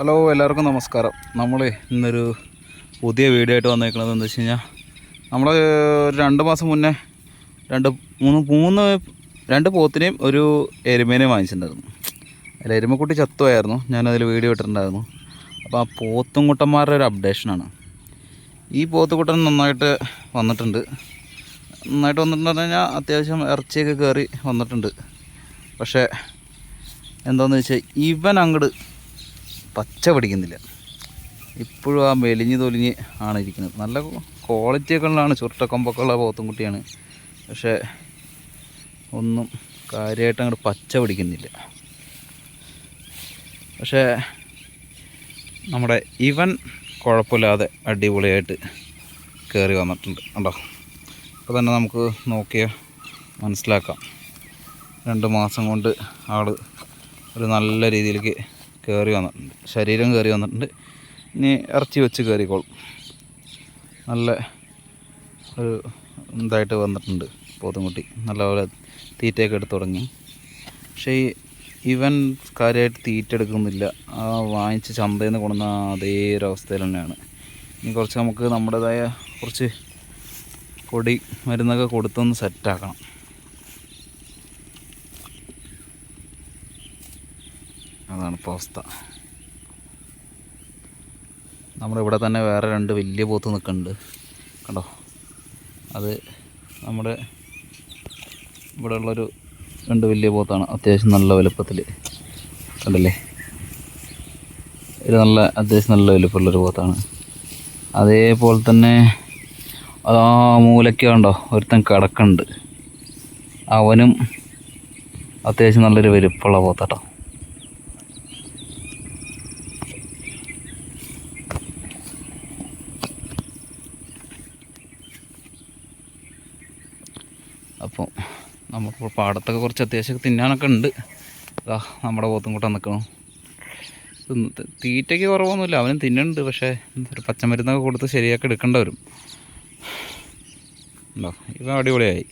Hello എല്ലാവർക്കും നമസ്കാരം. നമ്മൾ ഇന്നൊരു പുതിയ വീഡിയോ ആയിട്ട് വന്നേക്കുന്നത് എന്താ വെച്ച് കഴിഞ്ഞാൽ നമ്മൾ രണ്ട് മാസം മുന്നേ രണ്ട് മൂന്ന് മൂന്ന് രണ്ട് പോത്തിനെയും ഒരു എരുമേനെയും വാങ്ങിച്ചിട്ടുണ്ടായിരുന്നു. അതിൽ എരുമക്കുട്ടി ചത്തുമായിരുന്നു ഞാനതിൽ വീഡിയോ ഇട്ടിട്ടുണ്ടായിരുന്നു. അപ്പോൾ ആ പോത്തുംകുട്ടന്മാരുടെ ഒരു അപ്ഡേഷനാണ് ഈ പോത്തുകുട്ടൻ നന്നായിട്ട് വന്നിട്ടുണ്ട്. നന്നായിട്ട് വന്നിട്ടുണ്ടെന്ന് പറഞ്ഞാൽ അത്യാവശ്യം ഇറച്ചിയൊക്കെ കയറി വന്നിട്ടുണ്ട്. പക്ഷേ എന്താണെന്ന് വെച്ചാൽ ഇവൻ അങ്ങോട്ട് പച്ച പിടിക്കുന്നില്ല. ഇപ്പോഴും ആ മെലിഞ്ഞ് തൊലിഞ്ഞ് ആണ് ഇരിക്കുന്നത്. നല്ല ക്വാളിറ്റിയൊക്കെയുള്ളതാണ് ചുരുട്ടക്കൊമ്പൊക്കെ ഉള്ള പോത്തുംകുട്ടിയാണ് പക്ഷേ ഒന്നും കാര്യമായിട്ട് അങ്ങോട്ട് പച്ച പിടിക്കുന്നില്ല. പക്ഷേ നമ്മുടെ ഇവൻ കുഴപ്പമില്ലാതെ അടിപൊളിയായിട്ട് കയറി വന്നിട്ടുണ്ട് കണ്ടോ? അപ്പോൾ തന്നെ നമുക്ക് നോക്കിയാൽ മനസ്സിലാക്കാം. രണ്ട് മാസം കൊണ്ട് ആൾ ഒരു നല്ല രീതിയിലേക്ക് കയറി വന്നിട്ടുണ്ട്. ശരീരം കയറി വന്നിട്ടുണ്ട്. ഇനി ഇറച്ചി വെച്ച് കയറിക്കോളും നല്ല ഒരു ഇതായിട്ട് വന്നിട്ടുണ്ട് പോത്തുംകുട്ടി. നല്ലപോലെ തീറ്റയൊക്കെ എടുത്ത് തുടങ്ങി. പക്ഷേ ഈ ഇവൻ കാര്യമായിട്ട് തീറ്റ എടുക്കുന്നില്ല. ആ വാങ്ങിച്ച് ചന്തയിൽ നിന്ന് കൊണ്ടുവന്ന അതേ ഒരു അവസ്ഥയിൽ തന്നെയാണ്. ഇനി കുറച്ച് നമുക്ക് നമ്മുടേതായ കുറച്ച് പൊടി മരുന്നൊക്കെ കൊടുത്തൊന്ന് സെറ്റാക്കണം അതാണ് ഇപ്പോൾ അവസ്ഥ നമ്മുടെ ഇവിടെ തന്നെ വേറെ രണ്ട് വലിയ പോത്ത് നിൽക്കുന്നുണ്ട്. കണ്ടോ? അത് നമ്മുടെ ഇവിടെ ഉള്ളൊരു രണ്ട് വലിയ പോത്താണ്. അത്യാവശ്യം നല്ല വലുപ്പത്തിൽ കണ്ടല്ലേ? ഒരു നല്ല അത്യാവശ്യം നല്ല വലുപ്പമുള്ളൊരു പോത്താണ്. അതേപോലെ തന്നെ അതാ മൂലയ്ക്ക് കണ്ടോ? ഒരുത്തൻ കിടക്കുന്നുണ്ട്. അവനും അത്യാവശ്യം നല്ലൊരു വലുപ്പമുള്ള പോത്താട്ടോ. അപ്പോൾ നമ്മളിപ്പോൾ പാടത്തൊക്കെ കുറച്ച് അത്യാവശ്യം തിന്നാനൊക്കെ ഉണ്ട്. ഇതാ നമ്മുടെ പോത്തും കൂട്ടം നിൽക്കണം തീറ്റയ്ക്ക് കുറവൊന്നുമില്ല. അവനും തിന്നുന്നുണ്ട്. പക്ഷേ ഒരു പച്ചമരുന്നൊക്കെ കൊടുത്ത് ശരിയാക്കി എടുക്കേണ്ടി വരും. ഉണ്ടോ ഇപ്പം അടിപൊളിയായി.